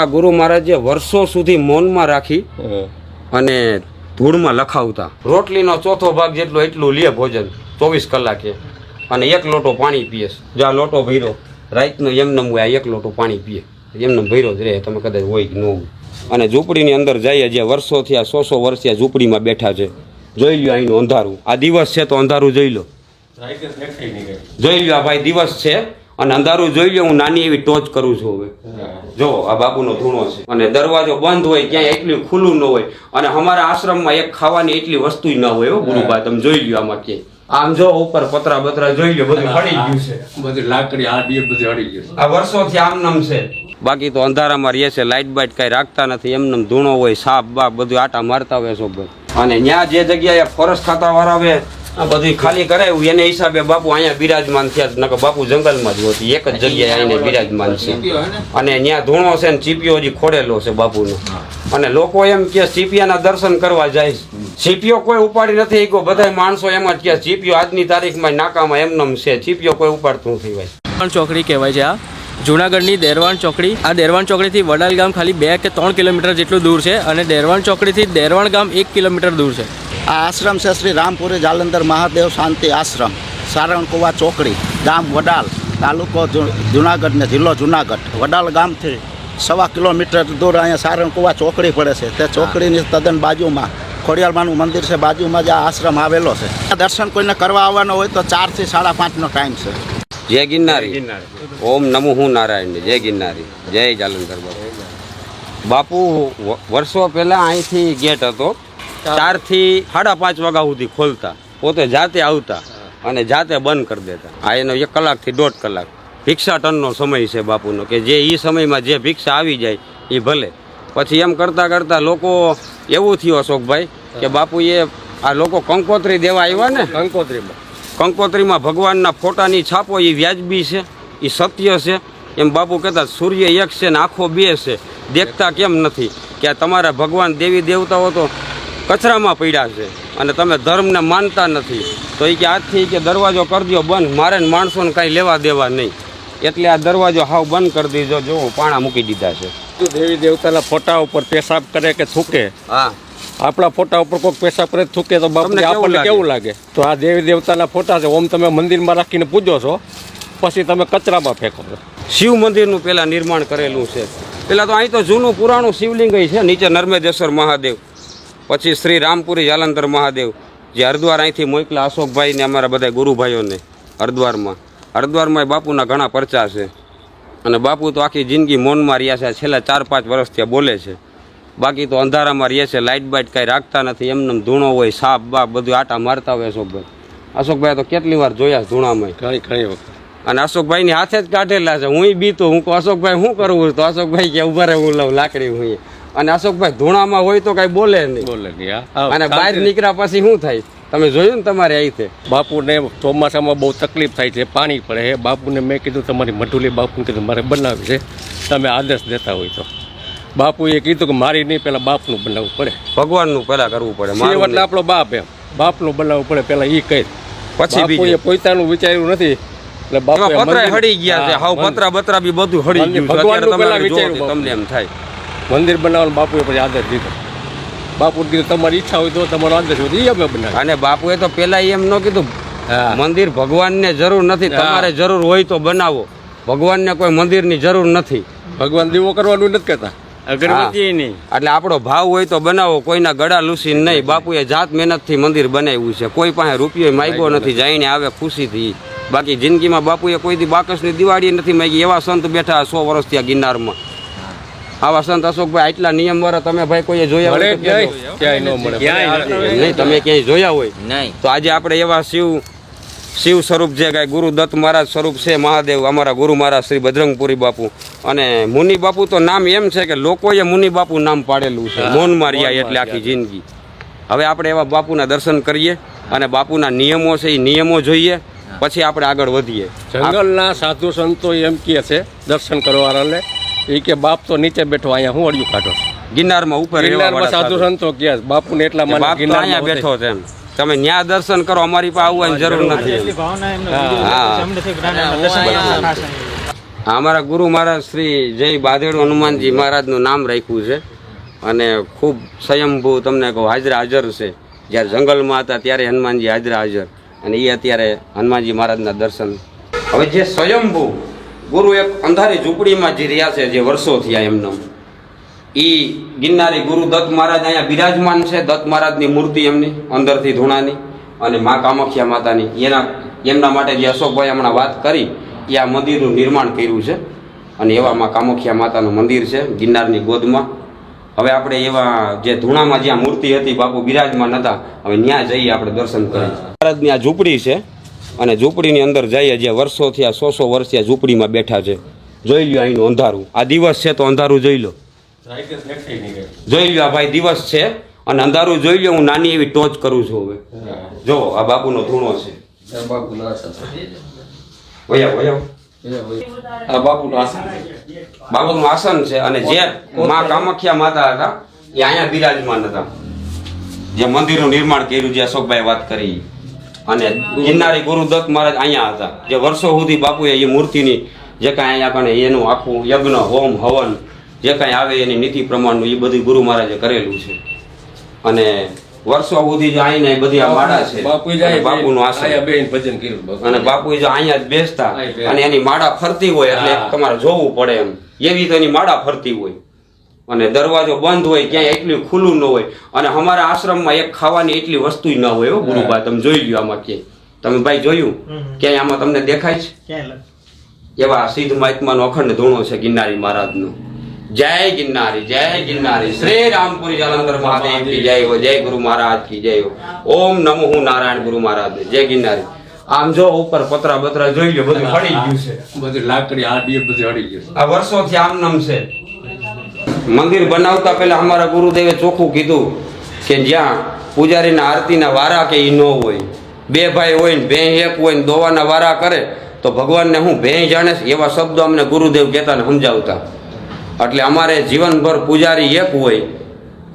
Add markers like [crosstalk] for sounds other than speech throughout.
ગુરુ મહારાજે વર્ષો સુધી મૌનમાં રાખી અને ધૂળમાં લખાવતા. રોટલીનો ચોથો ભાગ જેટલો એટલું લે ભોજન ચોવીસ કલાકે. અને એક લોટો પાણી પીએ. જો આ લોટો ભર્યો રાતનો એમનેમ હોય આ એક લોટો પાણી પીએ. એમને ભર્યો જ રહે તમે કદાચ હોય કે ન હોય. અને ઝૂંપડીની અંદર જઈએ જે વર્ષોથી આ સો સો વર્ષથી આ ઝૂંપડીમાં બેઠા છે. જોઈ લ્યો અહીંનું અંધારું. આ દિવસ છે તો અંધારું જોઈ લો. જોઈ લ્યો આ ભાઈ દિવસ છે અને અંધારું જોઈ લ્યો હું નાની એવી ટોચ કરું છું હવે. જો આ બાબુનો ધૂણો છે. અને દરવાજો બંધ હોય ક્યાંય એટલું ખુલ્લું ન હોય. અને અમારા આશ્રમમાં એક ખાવાની એટલી વસ્તુ ન હોય ગુરુભાઈ તમે જોઈ લ્યો આમાં ક્યાંય આમ જો ઉપર પતરા બતરા જોઈ લ્યો બધું હળી ગયું છે. બધી લાકડી હાડી બધી હળી ગયું આ વર્ષોથી આમ આમનામ છે. બાકી તો અંધારામાં રહે છે લાઇટ બાઇટ કઈ રાખતા નથી એમને ધૂણો હોય સાપ બાપ બધું આટા મારતા હોય સોભાઈ અને ત્યાં જે જગ્યાએ ફોરેસ્ટ ખાતા વાળા આ બધું ખાલી કરાયું એને હિસાબે બાપુ અહીંયા બિરાજમાન થયા. નકર બાપુ જંગલમાં જ હોતી એક જ જગ્યાએ આવીને બિરાજમાન છે. અને ત્યાં ધૂણો છે ને ચીપિયો હજી ખોડેલો છે બાપુનો. અને લોકો એમ કે ચીપિયાના દર્શન કરવા જાય છે. ચીપિયો કોઈ ઉપાડી નથી ગયો બધા માણસો એમ જ કે ચીપિયો આજની તારીખમાં નાકામાં એમનેમ છે. ચીપિયો કોઈ ઉપાડતું નથી ભાઈ. ચોકડી કહેવાય છે આ. જુનાગઢની દેરવાણ ચોકડી. આ દેરવાણ ચોકડીથી વડાલ ગામ ખાલી બે કે ત્રણ કિલોમીટર જેટલું દૂર છે અને દેરવાણ ચોકડીથી દેરવાણ ગામ એક કિલોમીટર દૂર છે. આ આશ્રમ છે શ્રી રામપુરી જાલંધર મહાદેવ શાંતિ આશ્રમ સારણકુવા ચોકડી, ગામ વડાલ, તાલુકો જુનાગઢ ને જિલ્લો જુનાગઢ. વડાલ ગામથી સવા કિલોમીટર દૂર અહીંયા સારણકુવા ચોકડી પડે છે. તે ચોકડીની તદ્દન બાજુમાં, ખોડિયાલમાનું મંદિર છે. બાજુમાં જ આ આશ્રમ આવેલો છે. દર્શન કોઈને કરવા આવવાનો હોય તો ચારથી સાડા પાંચનો ટાઈમ છે. જય ગિરનારી. ઓમ નમો હું નારાયણ જય ગિરનારી. જય જાલંધર બાપુ. વર્ષો પહેલાં અહીંથી ગેટ હતો. ચારથી સાડા પાંચ વાગ્યા સુધી ખોલતા. પોતે જાતે આવતા અને જાતે બંધ કરી દેતા. આ એનો એક કલાકથી દોઢ કલાક. ભિક્ષા ટનનો સમય છે બાપુનો કે જે એ સમયમાં જે ભિક્ષા આવી જાય એ ભલે. પછી એમ કરતાં કરતાં લોકો એવું થયું અશોકભાઈ કે બાપુએ આ લોકો કંકોત્રી દેવા આવ્યા ને? કંકોત્રીમાં. કંકોત્રીમાં ભગવાનના ફોટાની છાપો એ વ્યાજબી છે એ સત્ય છે. એમ બાપુ કહેતા સૂર્ય એક છે ને આંખો બે છે. દેખતા કેમ નથી? કે આ તમારા ભગવાન દેવી દેવતાઓ તો કચરામાં પડ્યા છે અને તમે ધર્મને માનતા નથી. તો એ કે આજથી કે દરવાજો કરી દો બંધ મારે માણસોને કાંઈ લેવા દેવા નહીં. એટલે આ દરવાજો હાવ બંધ કરી દીધો જો પાણા મૂકી દીધા છે. દેવી દેવતાના ફોટા ઉપર પેશાબ કરે કે થૂકે? હા. આપણા ફોટા ઉપર કોઈ પેશાબ કરે થૂકે તો બાપને કેવું આપણને લાગે? કેવું લાગે? તો આ દેવી દેવતાના ફોટા છે ઓમ તમે મંદિરમાં રાખીને પૂજો છો પછી તમે કચરામાં ફેંકો છો. શિવ મંદિરનું પેલા નિર્માણ કરેલું છે. પેલા તો અહીં તો જૂનું પુરાણું શિવલિંગ છે નીચે નર્મદેશ્વર મહાદેવ. પછી શ્રી રામપુરી જાલંધર મહાદેવ જે હરદ્વાર અહીંથી મોકલા અશોકભાઈ ને અમારા બધા ગુરુભાઈઓને હરદ્વારમાં. હરદ્વારમાં બાપુના ઘણા પરચા છે. અને બાપુ તો આખી જિંદગી મૌનમાં રહ્યા છે. છેલ્લા ચાર પાંચ વર્ષથી બોલે છે. બાકી તો અંધારામાં રહે છે લાઇટ બાઇટ કાંઈ રાખતા નથી એમને ધૂણો હોય સાપ બાપ બધું આટા મારતા હોય અશોકભાઈ. અશોકભાઈ તો કેટલી વાર જોયા ધૂણામાં ઘણી ઘણી વખત. અને અશોકભાઈની હાથે જ કાઢેલા છે. હું બીતો હું અશોકભાઈ શું કરવું તો અશોકભાઈ કે ઊભા રહે હું લઉં લાકડી હું અને અશોકભાઈ ધૂણામાં હોય તો કાંઈ બોલે નહીં. બોલે નહીં અને બહાર નીકળ્યા પછી શું થાય? તમે જોયું ને તમારે અહીંથી? બાપુને ચોમાસામાં બહુ તકલીફ થાય છે પાણી પડે છે. બાપુને મેં કીધું તમારી મઢુલી બાપુને કીધું મારે બનાવી છે. તમે આદેશ દેતા હોય તો. બાપુએ કીધું કે મારી નહીં પેલા બાપનું બનાવવું પડે. ભગવાનનું પહેલાં કરવું પડે મારું એટલે. આપણો બાપ એમ. બાપનું બનાવવું પડે પેલા એ કહી. પછી બીજું? પોતાનું વિચાર્યું નથી. એટલે એમાં પતરા હળી ગયા છે. હાવ પતરા બતરા બી બધું હળી ગયું છે. ભગવાનનું તમે વિચાર્યું તમને એમ થાય. મંદિર બનાવવાનું બાપુએ પછી આદર દીધો. બાપુ કીધું તમારી ઈચ્છા હોય તો તમારો આદર હોય એ અમે બનાવીએ. અને બાપુએ તો પેલા એમ ન કીધું મંદિર ભગવાનને જરૂર નથી તમારે જરૂર હોય તો બનાવો. ભગવાનને કોઈ મંદિરની જરૂર નથી. ભગવાન દીવો કરવાનું નથી કહેતા. અગરબત્તી નહીં. એટલે આપણો ભાવ હોય તો બનાવો કોઈના ગળા લૂસી નહીં. બાપુએ જાત મહેનતથી મંદિર બનાવ્યું છે. કોઈ પાસે રૂપિયો માગ્યો નથી જઈને આવે ખુશીથી. બાકી જિંદગીમાં બાપુએ કોઈ દી બાકસની દિવાળી નથી માગી. એવા સંત બેઠા સો વર્ષથી આ ગિરનારમાં. આવા સંત અશોકભાઈ આટલા નિયમ વાળા તમે ભાઈ કોઈએ જોયા હોય. નહીં. તમે ક્યાંય જોયા હોય. તો આજે આપણે એવા શિવ શિવ સ્વરૂપ જે કાંઈ ગુરુ દત્ત મહારાજ સ્વરૂપ છે મહાદેવ અમારા ગુરુ મહારાજ શ્રી બજરંગપુરી બાપુ અને મુનિ બાપુ તો નામ એમ છે કે લોકોએ મુનિ બાપુ નામ પાડેલું છે. મૌન માર્યા એટલે આખી જિંદગી. હવે આપણે એવા બાપુના દર્શન કરીએ અને બાપુના નિયમો છે એ નિયમો જોઈએ. પછી આપણે આગળ વધીએ. જંગલના સાધુ સંતો એમ કહે છે દર્શન કરવાવાળાને એ કે બાપ તો નીચે બેઠો અહીંયા હું અડિયું કાઢો. ગિરનારમાં ઉપર ગિરનારમાં સાધુ સાધુ. સંતો કે બાપુને એટલા માને અહીંયા બેઠો છે તમે ન્યા દર્શન કરો અમારી પાસે આવવાની જરૂર નથી. અમારા ગુરુ મહારાજ શ્રી જય બાધેડુ હનુમાનજી મહારાજનું નામ રાખ્યું છે. અને ખૂબ સ્વયંભૂ તમને કહું હાજરા હાજર છે. જ્યારે જંગલમાં હતા ત્યારે હનુમાનજી હાજરા હાજર. અને એ અત્યારે હનુમાનજી મહારાજના દર્શન. હવે જે સ્વયંભૂ ગુરુ એક અંધારી ઝૂંપડીમાં જે રહ્યા છે, જે વર્ષો થયા એમનો. એ ગિરનારી ગુરુ દત્ત મહારાજ અહીંયા બિરાજમાન છે. દત્ત મહારાજની મૂર્તિ એમની અંદરથી ધૂણાની અને મા કામાખ્યા માતાની. એના, એમના માટે જે અશોકભાઈ હમણાં વાત કરી, એ આ મંદિરનું નિર્માણ કર્યું છે. અને એવા મા કામાખ્યા માતાનું મંદિર છે, ગિરનારની ગોદમાં. હવે આપણે એવા જે ધૂણામાં જ્યાં મૂર્તિ હતી, બાપુ બિરાજમાન હતા, હવે ત્યાં જઈએ, આપણે દર્શન કરીએ. મહારાજની આ ઝૂંપડી છે અને ઝૂંપડીની અંદર જઈએ જે વર્ષોથી આ સો સો વર્ષથી આ ઝૂંપડીમાં બેઠા છે. જોઈ લ્યો અહીંનું અંધારું. આ દિવસ છે તો અંધારું જોઈ લો. જોઈ આ ભાઈ દિવસ છે અને અંધારું જોઈ લ્યો હું નાની એવી ટોચ કરું છું હવે. જો આ બાપુનો ધૂણો છે. આ બાપુનું આસન બાપુનું આસન છે અને જે માં કામાખ્યા માતા હતા એ અહીંયા બિરાજમાન હતા. જે મંદિરનું નિર્માણ કર્યું જે અશોકભાઈ વાત કરી. અને ગિરનારી ગુરુદત્ત મહારાજ અહીંયા હતા. જે વર્ષો સુધી બાપુએ એ મૂર્તિની જે કાંઈ કણે એનું આખું યજ્ઞ હોમ હવન જે કાંઈ આવે એની નીતિ પ્રમાણનું એ બધું ગુરુ મહારાજે કરેલું છે. અને વર્ષો સુધી જે અહીંને બધી આ માળા છે બાપુ આસન ભજન કર્યું અને બાપુ જો અહીંયા જ બેસતા અને એની માળા ફરતી હોય એટલે તમારે જોવું પડે એમ. એવી તો એની માળા ફરતી હોય. અને દરવાજો બંધ હોય ક્યાંય એટલું ખુલ્લું ન હોય. અને અમારા આશ્રમમાં એક ખાવાની એટલી વસ્તુ ન હોય હો ગુરુબા તમે જોઈ લ્યો આમાં ક્યાંય તમે ભાઈ જોયું? ક્યાંય આમાં તમને દેખાય છે? એવા સિદ્ધ મહાત્માનો અખંડ ધૂણો છે ગિરનારી મહારાજનો. જય ગિરનારી જય ગિરનારી. શ્રી રામપુરી જાલંધર મહાદેવ કી જય હો જય ગુરુ મહારાજ કી જય હો. ઓમ નમો હું નારાયણ ગુરુ મહારાજ. જય ગિરનારી. આમ જો ઉપર પતરા બતરા જોઈ લો બધું હળી ગયું છે. બધી લાકડી આ બધી હળી ગયું આ વર્ષોથી આમ નામ છે. મંદિર બનાવતા પહેલા અમારા ગુરુદેવે ચોખ્ખું કીધું કે જ્યાં પૂજારીના આરતીના વારા કે એ ન હોય બે ભાઈ હોય ને ભેં એક હોય ને દોવાના વારા કરે તો ભગવાનને હું ભેં જાણે એવા શબ્દો અમને ગુરુદેવ કહેતા ને સમજાવતા. એટલે અમારે જીવનભર પૂજારી એક હોય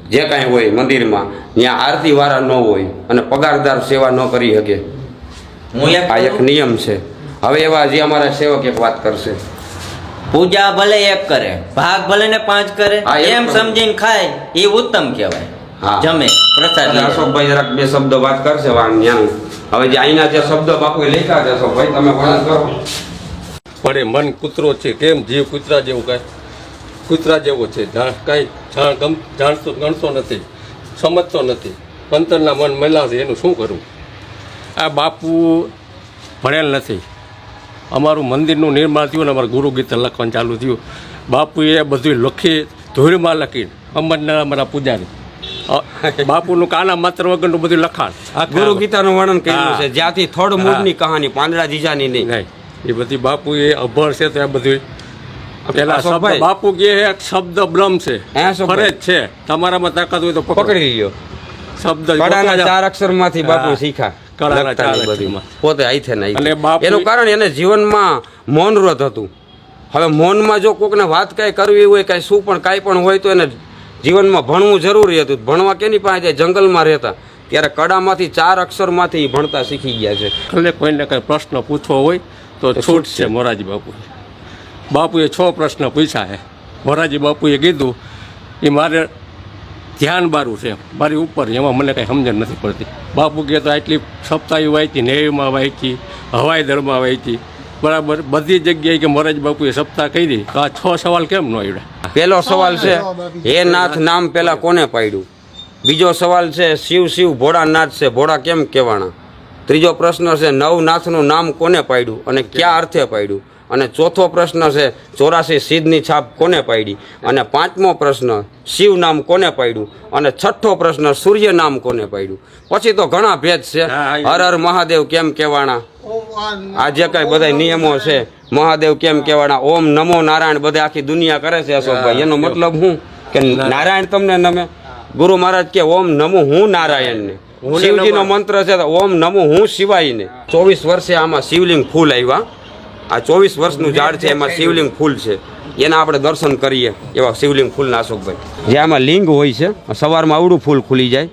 જે કાંઈ હોય મંદિરમાં ત્યાં આરતી વાળા ન હોય અને પગારદાર સેવા ન કરી શકે. આ એક નિયમ છે. હવે એવા જે અમારા સેવક એક વાત કરશે. પૂજા ભલે એક કરે ભાગ ભલે ને પાંચ કરે એમ સમજીને ખાય એ ઉત્તમ કહેવાય. જમે પ્રસાદ અશોકભાઈ જરાક બે શબ્દ વાત કરશે વાંગ હવે જે અહીંના જે શબ્દ એ લખ્યા છે અશોકભાઈ તમે વર્ણન કરો. પડે મન કૂતરો છે કેમ જીવ કૂતરા જેવું કાંઈ? કૂતરા જેવો છે જાણ કાંઈ જાણ ગમ જાણતો ગણતો નથી સમજતો નથી. પંતરના મન મેલા છે એનું શું કરવું આ બાપુ ભણેલ નથી. અમારું મંદિરનું નિર્માણ થયું અને અમારું ગુરુ ગીત લખવાનું ચાલુ થયું. બાપુએ બધું લખી ધૂળમાં લખી અમરના અમારા પૂજારી. બાપુનું કાના માત્ર વગરનું બધું લખાણ. ગુરુ ગીતાનું વર્ણન કર્યું. છે. જ્યાંથી થડ મૂળની કહાની પાંદડા જીજાની નહીં. એ બધી બાપુ એ અભણ છે તો એ બધું. પેલા શબ્દ બાપુ કે એક શબ્દ બ્રહ્મ છે. ફરજ છે. તમારામાં તાકાત હોય તો પકડી. ગયો શબ્દ ચાર અક્ષરમાંથી બાપુ. શીખા પોતે આઈથે ને આઈથે. અને એનું કારણ એને જીવનમાં મૌન વ્રત હતું. હવે મૌનમાં જો કોકને વાત કાંઈ કરવી હોય કાંઈ શું પણ કાંઈ પણ હોય તો એને જીવનમાં ભણવું જરૂરી હતું. ભણવા કેની પાસે જંગલમાં રહેતા. ત્યારે કડામાંથી ચાર અક્ષરમાંથી ભણતા શીખી ગયા છે. એટલે કોઈને કઈ પ્રશ્ન પૂછવો હોય તો છૂટ છે મોરારજી બાપુ બાપુએ છ પ્રશ્ન પૂછ્યા છે. મોરારજી બાપુએ કીધું એ મારે ધ્યાન બારું છે. મારી ઉપર એમાં મને કંઈ સમજણ નથી પડતી. બાપુ કહે તો આટલી સપ્તાહી વાંચી નેવીમાં વાંચી હવાઈ દળમાં વાંચી. બરાબર બધી જગ્યાએ કે મોરારજી બાપુએ સપ્તાહ કરી. તો આ છ સવાલ કેમ ન આવડ્યા પહેલો સવાલ છે. હે નાથ નામ પહેલાં કોને પાડ્યું? બીજો સવાલ છે શિવ શિવ ભોળાનાથ છે ભોળા કેમ કહેવાના? ત્રીજો પ્રશ્ન છે નવનાથનું નામ કોને પાડ્યું અને ક્યાં અર્થે પાડ્યું? અને ચોથો પ્રશ્ન છે ચોરાસી સિદ્ધની છાપ કોને પાડી? અને પાંચમો પ્રશ્ન શિવ નામ કોને પાડ્યું? અને છઠ્ઠો પ્રશ્ન સૂર્ય નામ કોને પાડ્યું? પછી તો ઘણા ભેદ છે. હર હર મહાદેવ કેમ કહેવાના આ જે કઈ બધા નિયમો છે. મહાદેવ કેમ કહેવાના ઓમ નમો નારાયણ બધા આખી દુનિયા કરે છે અશોકભાઈ એનો મતલબ હું? કે નારાયણ તમને નમે? ગુરુ મહારાજ કે ઓમ નમો હું નારાયણ ને હું ને શિવજીનો મંત્ર છે તો ઓમ નમો હું શિવાય ને ચોવીસ વર્ષે આમાં શિવલિંગ ફૂલ આવ્યા. આ ચોવીસ વર્ષનું ઝાડ છે એમાં શિવલિંગ ફૂલ છે. એના આપણે દર્શન કરીએ એવા શિવલિંગ ફૂલના અશોકભાઈ. જે આમાં લિંગ હોય છે સવારમાં આવડું ફૂલ ખુલી જાય.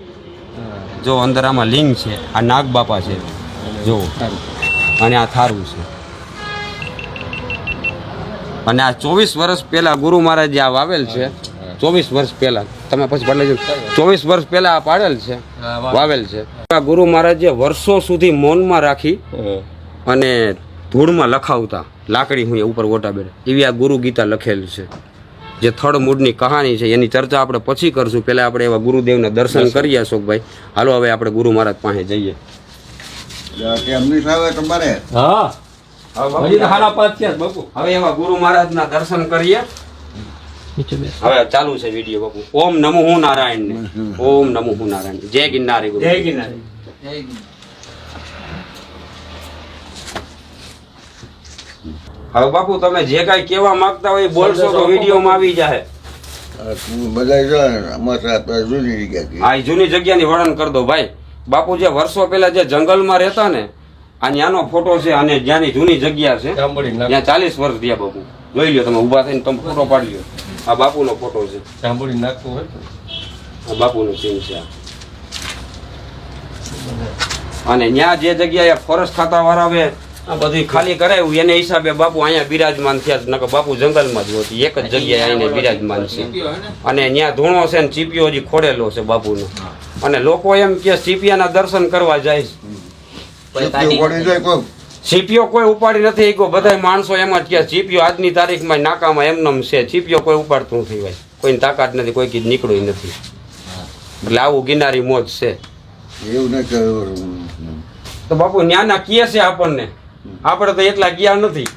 જો અંદર આમાં લિંગ છે આ નાગ બાપા છે જો અને આ થારું છે. અને આ ચોવીસ વર્ષ પહેલાં ગુરુ મહારાજ આ વાવેલ છે. ચોવીસ વર્ષ પહેલાં. તમે પછી પાડલે ચોવીસ વર્ષ પહેલાં આ પાડેલ છે વાવેલ છે. આ ગુરુ મહારાજે વર્ષો સુધી મૌનમાં રાખી અને ધૂળમાં લખાવતા લાકડી હું ઉપર ઓટા બેડે એવી આ ગુરુ ગીતા લખેલ છે. જે થર્ડ મૂળની કહાની છે એની ચર્ચા આપણે પછી કરશું. પહેલાં આપણે એવા ગુરુદેવના દર્શન કરીએ અશોકભાઈ. હાલો હવે આપણે ગુરુ મહારાજ પાસે જઈએ. તમારે? હા. હવે એવા ગુરુ મહારાજના દર્શન કરીએ. હવે ચાલુ છે વીડિયો બાપુ. ઓમ નમો હું નારાયણ ઓમ નમો હું નારાયણ જય ગિરનારી ગુરુ. જય ગિરનારી. હવે બાપુ તમે જે કાંઈ કહેવા માંગતા હોય એ બોલશો તો વિડીયોમાં આવી જાય બધા જૂની જગ્યા આ જૂની જગ્યાની વર્ણન કરી દો ભાઈ. બાપુ જે વર્ષો પહેલા જે જંગલમાં રહેતા ને આ ત્યાંનો ફોટો છે અને જ્યાંની જૂની જગ્યા છે. ત્યાં ચાલીસ વર્ષ થયા બાપુ. જોઈ લ્યો તમે ઊભા થઈને તમે ફોટો પાડી લ્યો આ બાપુનો ફોટો છે. સાંભળી નાખવું હોય. આ બાપુનું સીન છે અને ત્યાં જે જગ્યાએ ફોરેસ્ટ ખાતા વાળા હવે આ બધી ખાલી કરાયું. એને હિસાબે બાપુ અહીંયા બિરાજમાન થયા છે. નકર બાપુ જંગલમાં જ હોતી એક જ જગ્યાએ આવીને બિરાજમાન છે. અને ત્યાં ધૂણો છે ને ચીપિયો હજી ખોડેલો છે બાપુનો. અને લોકો એમ કે ચીપિયાના દર્શન કરવા જાય છે. કોઈ ચીપિયો કોઈ? ઉપાડી નથી ગયો બધા માણસો એમ જ કે ચીપિયો આજની તારીખમાં નાકામાં એમનેમ છે. ચીપિયો કોઈ ઉપાડતું નથી ભાઈ. કોઈની તાકાત નથી કોઈ કીધ નીકળ્યું નથી. એટલે આવું ગિનારી મોજ છે. એવું તો બાપુ ન્યાના કીએ છે આપણને? આપણે તો એટલા ગયા નથી.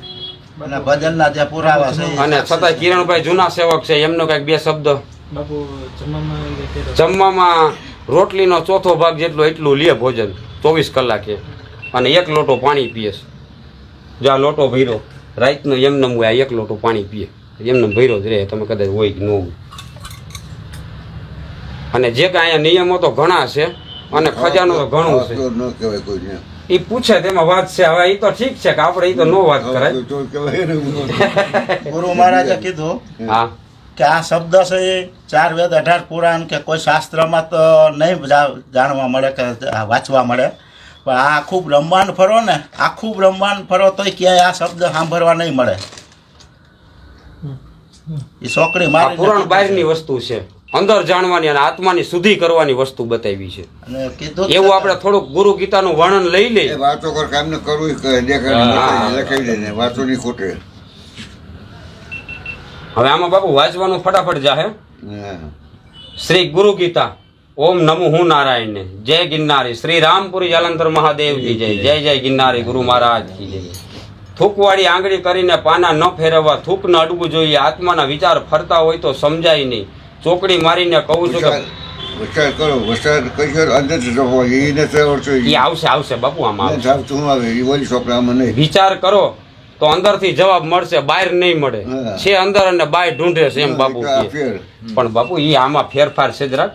અને ભજનના જે પુરાવા છે. અને છતાંય કિરણભાઈ જૂના સેવક છે એમનો કંઈક બે શબ્દ. જમવામાં જમવામાં રોટલીનો ચોથો ભાગ જેટલો એટલું લે ભોજન ચોવીસ કલાકે. અને એક લોટો પાણી પીએ છે. જો આ લોટો ભર્યો રાતનો એમનેમ હોય આ એક લોટો પાણી પીએ. એમને ભર્યો જ રહે તમે કદાચ હોય કે ન હોય. અને જે કાંઈ અહીંયા નિયમો તો ઘણા છે અને ખજાનો તો ઘણું છે. એ પૂછે તેમાં વાત છે. હવે એ તો ઠીક છે કે આપણે એ તો નો વાત કરાય. તો [laughs] ગુરુ મહારાજે કીધું હા. કે આ શબ્દ છે એ ચાર વેદ અઢાર પુરાણ કે કોઈ શાસ્ત્રમાં તો નહીં જાણવા મળે કે વાંચવા મળે. પણ આ આખું બ્રહ્માંડ ફરો ને આખું બ્રહ્માંડ ફરો તોય ક્યાંય આ શબ્દ સાંભળવા નહીં મળે. એ છોકરી મારી પુરાણ બહારની વસ્તુ છે. અંદર જાણવાની અને આત્માની શુદ્ધિ કરવાની વસ્તુ બતાવી છે. એવું આપણે થોડુંક ગુરુ ગીતાનું વર્ણન લઈ લઈએ. વાતો કર કામ ને કરવું દે વાતો નહીં ખોટે. હવે આમાં બાપુ વાંચવાનું ફટાફટ જાહે. શ્રી ગુરુ ગીતા ઓમ નમો હું નારાયણ ને જય ગિરનારી. શ્રી રામપુરી જાલંધર મહાદેવજી જય. જય જય ગિરનારી ગુરુ મહારાજ કી જય. થૂકવાળી આંગળી કરીને પાના ન ફેરવવા થૂક ન અડવું જોઈએ. આત્માના વિચાર ફરતા હોય તો સમજાય નહીં. ચોકડી મારીને કહું છું કે વસાર કરો કશો અંદર જવો એ નથી આવડતો એ આવશે આવશે બાપુ આમાં આવતું આવે એ ઓલી છોકરામાં નહીં. વિચાર કરો તો અંદરથી જવાબ મળશે બહાર નહીં મળે. છે અંદર અને બહાર ઢૂંઢે છે એમ બાપુ. પણ બાપુ એ આમાં ફેરફાર છે જરાક.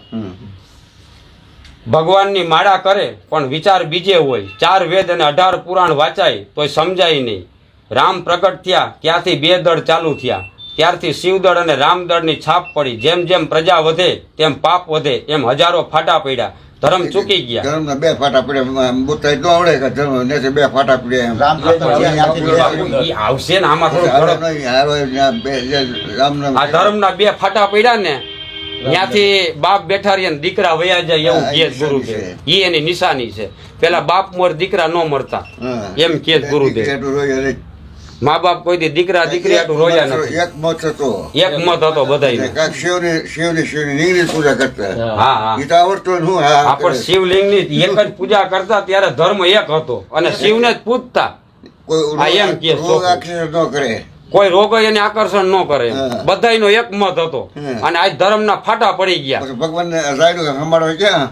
ભગવાનની માળા કરે પણ વિચાર બીજે હોય. ચાર વેદ અને અઢાર પુરાણ વાંચાય તોય સમજાય નહીં. રામ પ્રગટ થયા ત્યાંથી બે દળ ચાલુ થયા. ત્યારથી શિવદળ અને રામદળની છાપ પડી. જેમ જેમ પ્રજા વધે તેમ પાપ વધે એમ હજારો ફાટા પડ્યા. ધર્મ ચૂકી ગયા. ધર્મના બે ફાટા પડ્યા. આવડે કે ધર્મ ને બે ફાટા પડ્યા આવશે ને આમાં થોડું આ ધર્મના બે ફાટા પડ્યા ને ત્યાંથી બાપ બેઠા રહી ને દીકરા વયા જાય એવું કે એ ગુરુદેવ. નિશાની ઈ એની નિશાની છે. પેલા બાપ મોર દીકરા ન મળતા એમ કે ગુરુદેવ. મા બાપ કોઈ દીકરા દીકરી આટલું રોજા નથી. એક મત હતો. એક મત હતો કાંઈક શિવની શિવની શિવની નીંગની પૂજા કરતા. હા. હા ઈ તો આવડતું ને હું હા. આપણ શિવલિંગની એક જ પૂજા કરતા ત્યારે ધર્મ એક હતો. અને શિવને જ પૂજતા. કોઈ આ એમ કે ન કરે. કોઈ રોગ એને આકર્ષણ ન કરે. બધાયનો એક મત હતો. અને આજ ધર્મના ફાટા પડી ગયા. ભગવાન ભગવાનને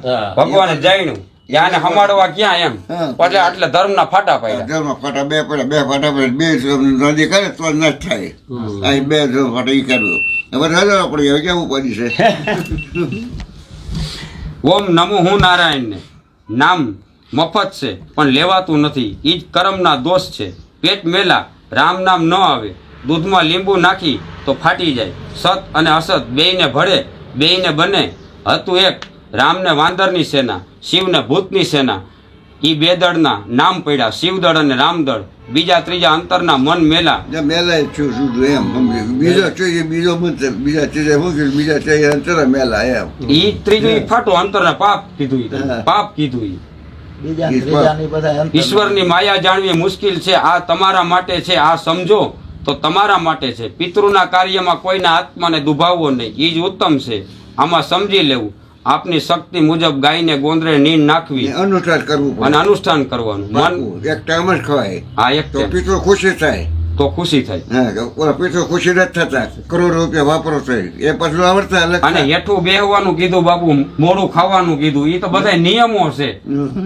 હા. ભગવાને જાણ્યું. યાને હમાડવા ક્યાં એમ? એટલે એટલે ધર્મ ધર્મના ફાટા પડ્યા. ધર્મ ફાટા બે પડ્યા બે ફાટા પડ્યા. બે ધર્મ નદી કરે તો ન થાય. અહીં બે ધર્મ ફાટા ઈ કર્યું હવે હજારો પડી હવે કેવું પડી છે? [laughs] ઓમ નમો હું નારાયણને. નામ મફત છે પણ લેવાતું નથી. ઈ જ કર્મના દોષ છે. પેટ મેલા રામ નામ ન આવે. દૂધમાં લીંબુ નાખી તો ફાટી જાય. સત અને અસત બેયને ભળે બેયને બને. હતું એક રામને વાંદરની સેના શિવને ભૂતની સેના એ બે દળના નામ પડ્યા શિવદળ અને રામદળ બીજા ત્રીજા અંતરના મન મેલા. મેલા છું એમ બીજો જોઈએ બીજો બીજા ચીજે શું કીધું? બીજા અંતર મેલા એમ. ઈ ત્રીજું ફાટો અંતરના પાપ કીધું પાપ કીધું ઈ. ઈશ્વર. ત્રીજાની ઈશ્વરની માયા જાણવી મુશ્કેલ છે આ તમારા માટે છે આ સમજો તો તમારા માટે છે. પિતૃના કાર્યમાં કોઈના આત્માને દુભાવવો નહીં એ જ ઉત્તમ છે. આમાં સમજી લેવું. આપની શક્તિ મુજબ ગાયને ગોંદરે નીંદ નાખવી ને અનુસાર કરવું અને અનુષ્ઠાન કરવાનું. મન એક ટાઈમ જ ખવાય. આ એક તો પિતૃ ખુશી થાય. તો ખુશી થાય. ઓલા પિતૃ ખુશી નથી થતા. કરોડ રૂપિયા વાપરો છે. એ પાછું આવડતા અને હેઠું બેહવાનું કીધું બાપુ મોડું ખાવાનું કીધું. એ તો બધા નિયમો છે.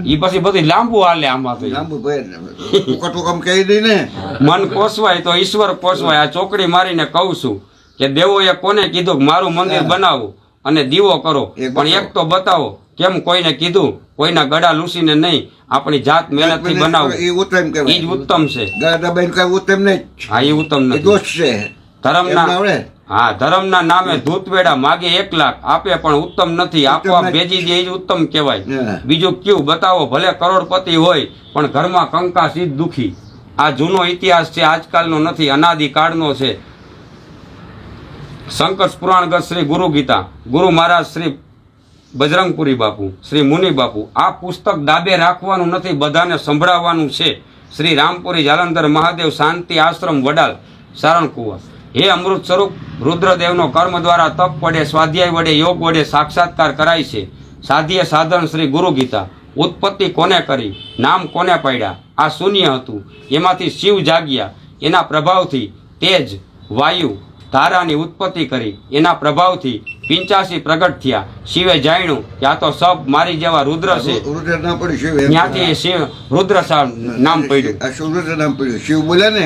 એ પછી બધી લાંબુ હાલે આમાં તો લાંબુ ટૂંકા ટૂંકા કહી દઈ ને. મન કોસવાય તો ઈશ્વર કોસવાય આ ચોકડી મારીને કહું છું કે દેવોએ કોને કીધું કે મારું મંદિર બનાવો? અને દીવો કરો. પણ એક તો બતાવો કેમ કોઈને કીધું? કોઈના ગળા લૂસીને નહીં આપણી જાત મહેનતથી બનાવો. એ ઉત્તમ એ જ ઉત્તમ છે. કઈ ઉત્તમ નહીં. હા એ ઉત્તમ એ નથી. દોષ છે. ધર્મના હા ધર્મના નામે ધૂતવેડા માગે એક લાખ આપે પણ ઉત્તમ નથી. આપવા ભેજી દે એ ઉત્તમ કહેવાય. બીજું કયું? બતાવો ભલે કરોડપતિ હોય પણ ઘરમાં કંકાસ દુખી. આ જૂનો ઇતિહાસ છે આજકાલનો નથી અનાદિ કાળનો છે. સંકટ પુરાણગત શ્રી ગુરુ ગીતા. ગુરુ મહારાજ શ્રી બજરંગપુરી બાપુ, શ્રી મુનિ બાપુ. આ પુસ્તક દાબે રાખવાનું નથી, બધાને સંભળાવવાનું છે. શ્રી રામપુરી જાલંધર મહાદેવ શાંતિ આશ્રમ વડાલ, સારણકુવા. હે અમૃત સ્વરૂપ, રુદ્રદેવનો કર્મ દ્વારા તપ વડે, સ્વાધ્યાય વડે, યોગ વડે સાક્ષાત્કાર કરાય છે. સાધ્ય સાધન શ્રી ગુરુ ગીતા. ઉત્પત્તિ કોને કરી? નામ કોને પાડ્યા? આ શૂન્ય હતું. એમાંથી શિવ જાગ્યા. એના પ્રભાવથી તેજ, વાયુ ધારાની ઉત્પત્તિ કરી. એના પ્રભાવથી પિંચાસી પ્રગટ થયા. શિવે જાણ્યું કે આ તો સબ મારી જેવા રુદ્ર છે. રુદ્ર નામ પડ્યું શિવ ત્યાંથી શિવ રુદ્ર નામ પડ્યું. રુદ્ર નામ પડ્યું? શિવ બોલ્યા ને.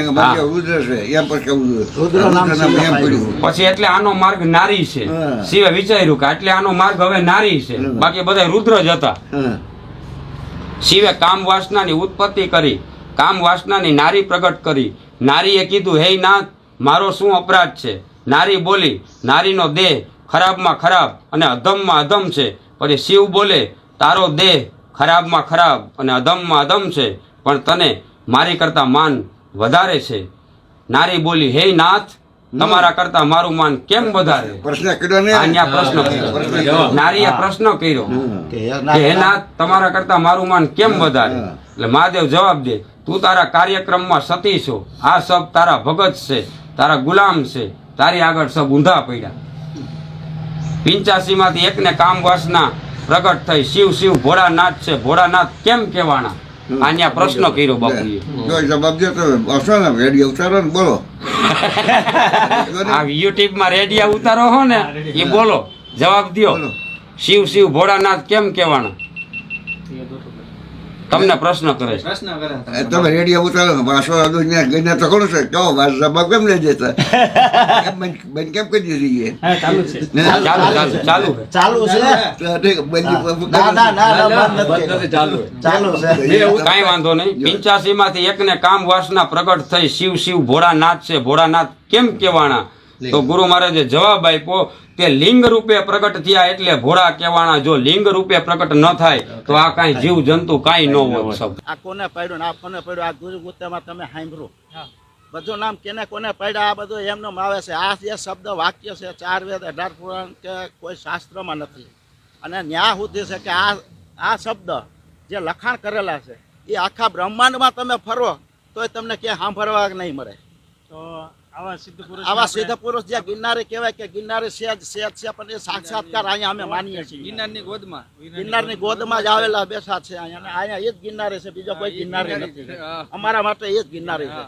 રુદ્ર છે એમ પણ કેવું રુદ્ર નામ એમ પડ્યું. પછી એટલે આનો માર્ગ નારી છે. શિવે વિચાર્યું કે એટલે આનો માર્ગ હવે નારી છે. બાકી બધા રુદ્ર જ હતા. શિવે કામ વાસનાની ઉત્પત્તિ કરી. કામ વાસનાની નારી પ્રગટ કરી. નારીએ કીધું હે નાથ મારો શું અપરાધ છે? નારી બોલી નારીનો દેહ ખરાબમાં ખરાબ અને અધમમાં અધમ છે. પછી શિવ બોલે તારો દેહ ખરાબમાં ખરાબ અને અધમમાં અધમ છે પણ તને મારી કરતાં માન વધારે છે. નારી બોલી હે નાથ તમારા કરતા મારું માન કેમ વધારે? પ્રશ્ન કર્યો ને? અહીંયા પ્રશ્ન કર્યો. નારીએ પ્રશ્ન કર્યો. કે હે નાથ, નાથ તમારા કરતા મારું માન કેમ વધારે? એટલે મહાદેવ જવાબ દે તું તારા કાર્યક્રમમાં સતી છો. આ સબ તારા ભગત છે તારા ગુલામ છે. તારી આગળ સબ ઊંધા પડ્યા. પિંચાસી માંથી એકને કામ વાસના પ્રગટ થઈ શિવ શિવ ભોળાનાથ છે ભોળાનાથ કેમ કહેવાના? આન્યા પ્રશ્ન કર્યો બાપુએ જવાબ દે તો હશો ને રેડિયો ઉતારો ને બોલો. [laughs] આ યુટ્યુબમાં રેડિયા ઉતારો હો ને એ બોલો જવાબ દિયો. શિવ શિવ ભોળાનાથ કેમ કહેવાના? તમને પ્રશ્ન કરે છે. તમે રેડિયો ઉતારો ને પાછો ગઈને તો કોણ છે કહો બસ કેમ લઈ જતા [laughs] બંધ કેમ કરી દીધી છે? ચાલુ ચાલુ ચાલુ ચાલુ. છે. કાંઈ વાંધો નહીં. પિંચાસી માંથી એકને કામ વાસના પ્રગટ થઈ શિવ શિવ ભોળાનાથ છે. ભોળાનાથ કેમ કહેવાના તો ગુરુ મહારાજે જવાબ આપ્યો કે લિંગ રૂપે પ્રગટ થયા એટલે ભોળા કહેવાના જો લિંગ રૂપે પ્રગટ ન થાય તો આ કાંઈ જીવ જંતુ કાંઈ ન હોત સબ આ કોને પાડ્યું આ કોને પાડ્યું? આ ગુરુ ગુત્તામાં તમે સાંભળો. બધું નામ કેને કોને પડ્યા? આ બધું એમનો આવે છે. આ જે શબ્દ વાક્ય છે ચાર વેદ અઢાર પુરાણ કે કોઈ શાસ્ત્રમાં નથી. અને ન્યા સુધી છે કે આ આ શબ્દ જે લખાણ કરેલા છે એ આખા બ્રહ્માંડમાં તમે ફરો તોય તમને ક્યાંય સાંભળવા નહીં મળે. આવા સિદ્ધ પુરુષ જે ગિરનારે કહેવાય કે ગિરનારે સેજ સેજ છે પણ એ સાક્ષાત્કાર અહીંયા અમે માનીએ છીએ. ગિરનારની ગોદમાં. ગિરનારની ગોદમાં જ આવેલા બેસા છે અહીંયા. અહીંયા એ જ ગિરનારે છે બીજો કોઈ ગિરનારે નથી. અમારા માટે એ જ ગિરનારે છે.